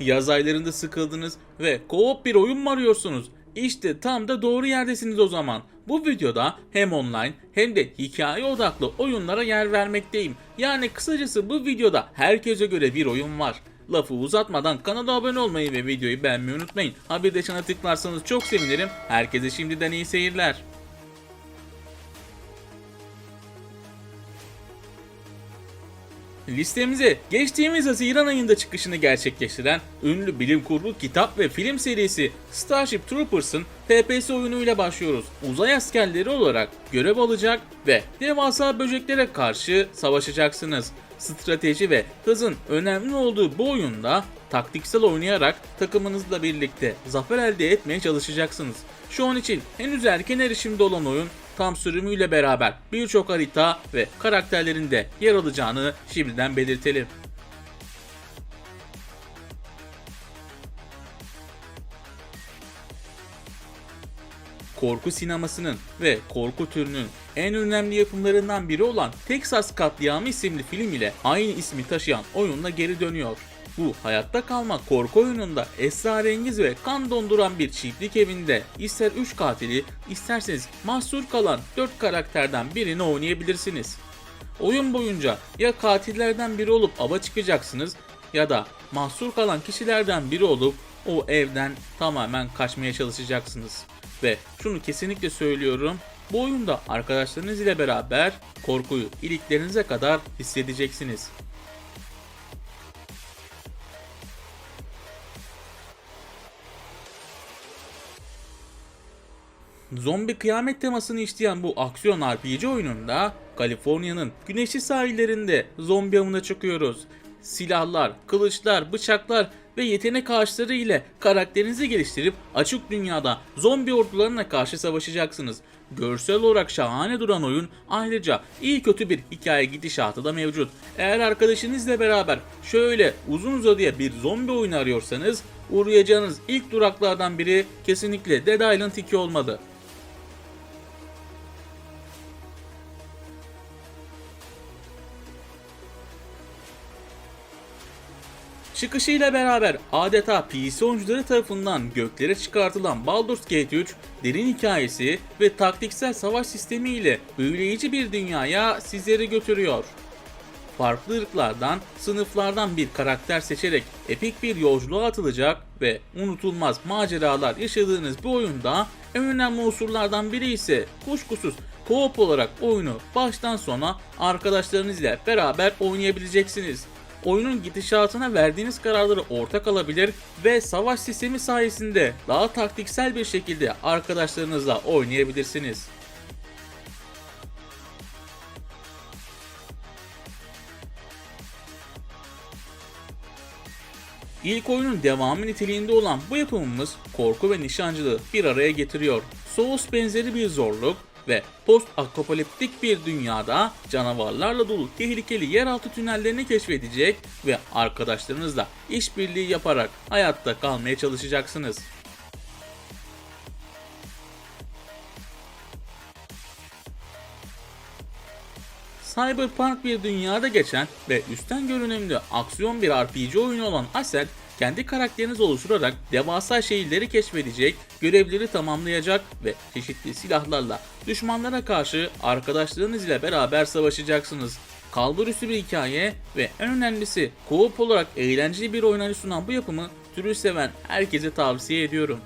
Yaz aylarında sıkıldınız ve co-op bir oyun mu arıyorsunuz? İşte tam da doğru yerdesiniz o zaman. Bu videoda hem online hem de hikaye odaklı oyunlara yer vermekteyim. Yani kısacası bu videoda herkese göre bir oyun var. Lafı uzatmadan kanala abone olmayı ve videoyu beğenmeyi unutmayın. Ha bir de çana tıklarsanız çok sevinirim. Herkese şimdiden iyi seyirler. Listemize geçtiğimiz Haziran ayında çıkışını gerçekleştiren ünlü bilim kurgu kitap ve film serisi Starship Troopers'ın TPS oyunuyla başlıyoruz. Uzay askerleri olarak görev alacak ve devasa böceklere karşı savaşacaksınız. Strateji ve hızın önemli olduğu bu oyunda taktiksel oynayarak takımınızla birlikte zafer elde etmeye çalışacaksınız. Şu an için henüz erken erişimde olan oyun tam sürümüyle beraber birçok harita ve karakterlerin de yer alacağını şimdiden belirtelim. korku sinemasının ve korku türünün en önemli yapımlarından biri olan Texas Katliamı isimli film ile aynı ismi taşıyan oyunla geri dönüyor. Bu hayatta kalma korku oyununda esrarengiz ve kan donduran bir çiftlik evinde ister 3 katili isterseniz mahsur kalan 4 karakterden birini oynayabilirsiniz. Oyun boyunca ya katillerden biri olup ava çıkacaksınız ya da mahsur kalan kişilerden biri olup o evden tamamen kaçmaya çalışacaksınız. Ve şunu kesinlikle söylüyorum. Bu oyunda arkadaşlarınız ile beraber korkuyu iliklerinize kadar hissedeceksiniz. Zombi kıyamet temasını işleyen bu aksiyon RPG oyununda Kaliforniya'nın güneşli sahillerinde zombi avına çıkıyoruz. Silahlar, kılıçlar, bıçaklar ve yetenek ağaçları ile karakterinizi geliştirip açık dünyada zombi ordularına karşı savaşacaksınız. Görsel olarak şahane duran oyun ayrıca iyi kötü bir hikaye gidişatı da mevcut. Eğer arkadaşınızla beraber şöyle uzun uzadıya bir zombi oyunu arıyorsanız uğrayacağınız ilk duraklardan biri kesinlikle Dead Island 2 olmalı. Çıkışıyla beraber adeta PC oyuncuları tarafından göklere çıkartılan Baldur's Gate 3 derin hikayesi ve taktiksel savaş sistemi ile büyüleyici bir dünyaya sizleri götürüyor. Farklı ırklardan, sınıflardan bir karakter seçerek epik bir yolculuğa atılacak ve unutulmaz maceralar yaşadığınız bu oyunda en önemli unsurlardan biri ise kuşkusuz co-op olarak oyunu baştan sona arkadaşlarınızla beraber oynayabileceksiniz oyunun gidişatına verdiğiniz kararları ortak alabilir ve savaş sistemi sayesinde daha taktiksel bir şekilde arkadaşlarınızla oynayabilirsiniz. İlk oyunun devamı niteliğinde olan bu yapımımız korku ve nişancılığı bir araya getiriyor. Souls benzeri bir zorluk ve post apokaliptik bir dünyada canavarlarla dolu tehlikeli yeraltı tünellerini keşfedecek ve arkadaşlarınızla işbirliği yaparak hayatta kalmaya çalışacaksınız. Cyberpunk bir dünyada geçen ve üstten görünümlü aksiyon bir RPG oyunu olan Ascent, kendi karakteriniz oluşturarak devasa şehirleri keşfedecek, görevleri tamamlayacak ve çeşitli silahlarla düşmanlara karşı arkadaşlarınız ile beraber savaşacaksınız. Kalbur üstü bir hikaye ve en önemlisi co-op olarak eğlenceli bir oynanış sunan bu yapımı türü seven herkese tavsiye ediyorum.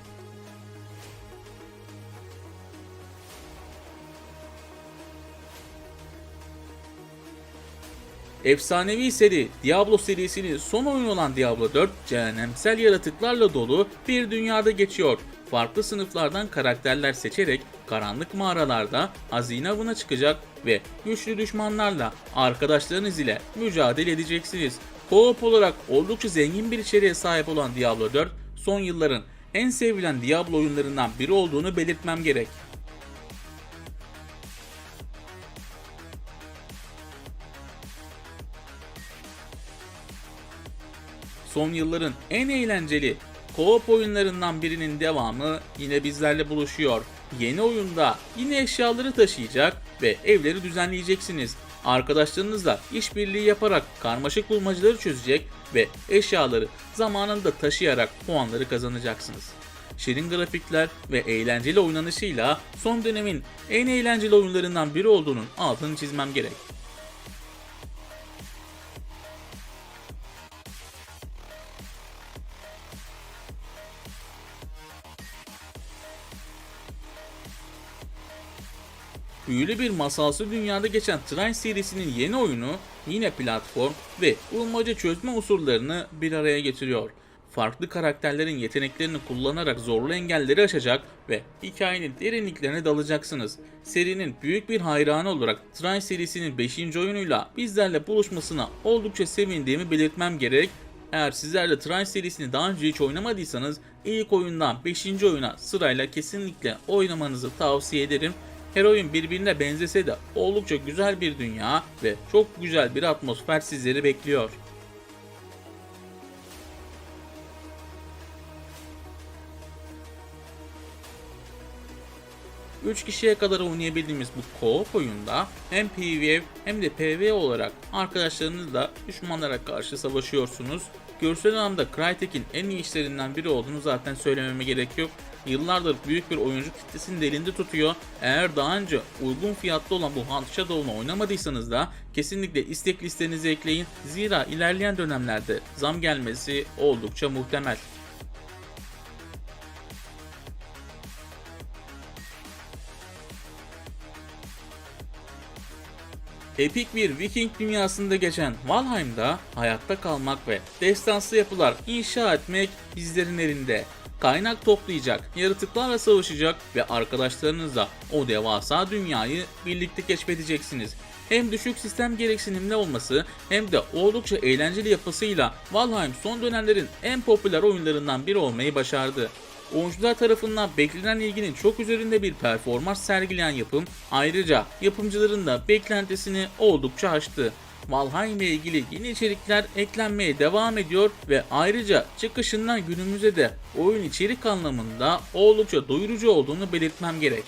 Efsanevi seri Diablo serisinin son oyunu olan Diablo 4 cehennemsel yaratıklarla dolu bir dünyada geçiyor. Farklı sınıflardan karakterler seçerek karanlık mağaralarda hazine avına çıkacak ve güçlü düşmanlarla arkadaşlarınız ile mücadele edeceksiniz. Co-op olarak oldukça zengin bir içeriğe sahip olan Diablo 4 son yılların en sevilen Diablo oyunlarından biri olduğunu belirtmem gerek. Son yılların en eğlenceli co-op oyunlarından birinin devamı yine bizlerle buluşuyor. Yeni oyunda yine eşyaları taşıyacak ve evleri düzenleyeceksiniz. arkadaşlarınızla işbirliği yaparak karmaşık bulmacaları çözecek ve eşyaları zamanında taşıyarak puanları kazanacaksınız. Şirin grafikler ve eğlenceli oynanışıyla son dönemin en eğlenceli oyunlarından biri olduğunun altını çizmem gerek. Büyülü bir masalsı dünyada geçen Train serisinin yeni oyunu yine platform ve bulmaca çözme unsurlarını bir araya getiriyor. Farklı karakterlerin yeteneklerini kullanarak zorlu engelleri aşacak ve hikayenin derinliklerine dalacaksınız. Serinin büyük bir hayranı olarak Train serisinin 5. oyunuyla bizlerle buluşmasına oldukça sevindiğimi belirtmem gerek eğer sizler de Train serisini daha önce hiç oynamadıysanız ilk oyundan 5. oyuna sırayla kesinlikle oynamanızı tavsiye ederim. Her oyun birbirine benzese de oldukça güzel bir dünya ve çok güzel bir atmosfer sizleri bekliyor. Üç kişiye kadar oynayabildiğimiz bu co-op oyunda hem PvE hem de PvE olarak arkadaşlarınızla düşmanlara karşı savaşıyorsunuz. Görsel anlamda Crytek'in en iyi işlerinden biri olduğunu zaten söylememe gerek yok. Yıllardır büyük bir oyuncu kitlesini de elinde tutuyor. Eğer daha önce uygun fiyatlı olan bu Hunt Shadow'unu oynamadıysanız da kesinlikle istek listenize ekleyin. Zira ilerleyen dönemlerde zam gelmesi oldukça muhtemel. Epik bir Viking dünyasında geçen Valheim'da hayatta kalmak ve destansı yapılar inşa etmek bizlerin elinde. Kaynak toplayacak, yaratıklarla savaşacak ve arkadaşlarınızla o devasa dünyayı birlikte keşfedeceksiniz. Hem düşük sistem gereksinimli olması hem de oldukça eğlenceli yapısıyla Valheim son dönemlerin en popüler oyunlarından biri olmayı başardı. Oyuncular tarafından beklenen ilginin çok üzerinde bir performans sergileyen yapım ayrıca yapımcıların da beklentisini oldukça aştı. Valheim ile ilgili yeni içerikler eklenmeye devam ediyor ve ayrıca çıkışından günümüze de oyun içerik anlamında oldukça doyurucu olduğunu belirtmem gerek.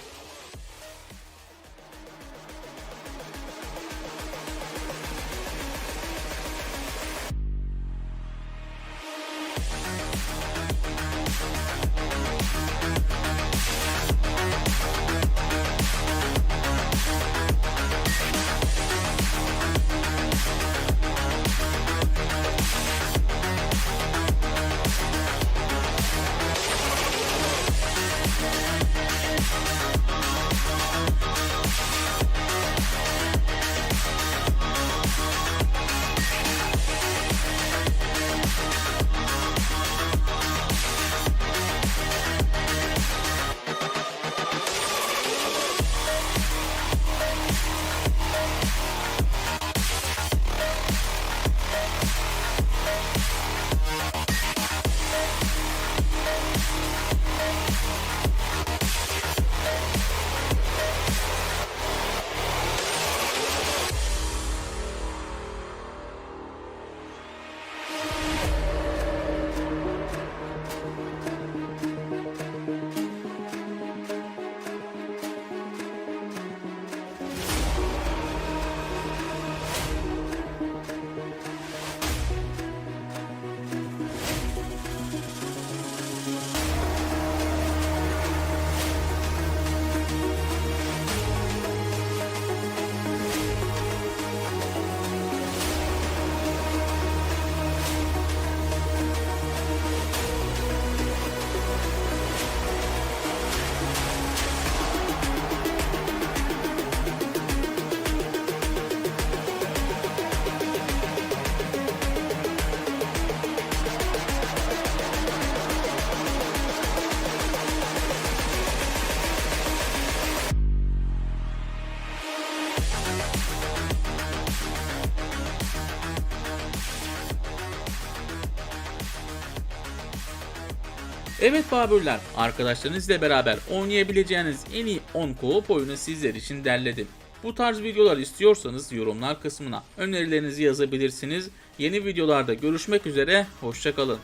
Evet Babürler, arkadaşlarınızla beraber oynayabileceğiniz en iyi 10 co-op oyunu sizler için derledim. Bu tarz videolar istiyorsanız yorumlar kısmına önerilerinizi yazabilirsiniz. Yeni videolarda görüşmek üzere, hoşçakalın.